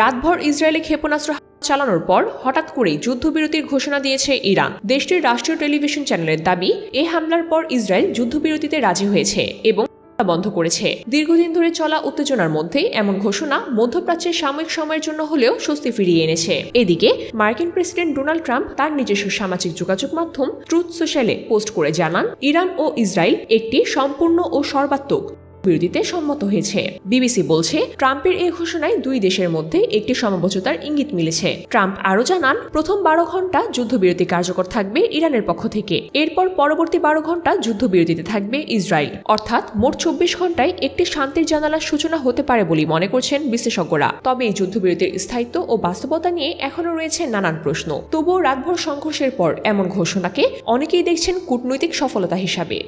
রাতভর ইসরায়েলে ক্ষেপণাস্ত্র চালানোর পর হঠাৎ করেই যুদ্ধবিরতির ঘোষণা দিয়েছে ইরান। দেশটির রাষ্ট্রীয় টেলিভিশন চ্যানেলের দাবি, এ হামলার পর ইসরায়েল যুদ্ধবিরতিতে রাজি হয়েছে এবং বন্ধ করেছে। দীর্ঘদিন ধরে চলা উত্তেজনার মধ্যে এমন ঘোষণা মধ্যপ্রাচ্যের সাময়িক সময়ের জন্য হলেও স্বস্তি ফিরিয়ে এনেছে। এদিকে, মার্কিন প্রেসিডেন্ট ডোনাল্ড ট্রাম্প তার নিজস্ব সামাজিক যোগাযোগ মাধ্যম ট্রুথ সোশ্যালে পোস্ট করে জানান, ইরান ও ইসরায়েল একটি সম্পূর্ণ ও সর্বাত্মক বিরতিতে সম্মত হয়েছে। বিবিসি বলছে, ট্রাম্পের এই ঘোষণায় দুই দেশের মধ্যে একটি সমঝোতার ইঙ্গিত মিলেছে। ট্রাম্প আরও জানান, প্রথম বারো ঘণ্টা যুদ্ধবিরতি কার্যকর থাকবে ইরানের পক্ষ থেকে। এরপর পরবর্তী বারো ঘণ্টা যুদ্ধবিরতিতে থাকবে ইসরায়েল। অর্থাৎ মোট চব্বিশ ঘন্টায় একটি শান্তির জানালার সূচনা হতে পারে বলে মনে করছেন বিশেষজ্ঞরা তবে এই যুদ্ধবিরতির স্থায়িত্ব ও বাস্তবতা নিয়ে এখনও রয়েছে নানান প্রশ্ন। তবুও রাতভর সংঘর্ষের পর এমন ঘোষণাকে অনেকেই দেখছেন কূটনৈতিক সফলতা হিসাবে।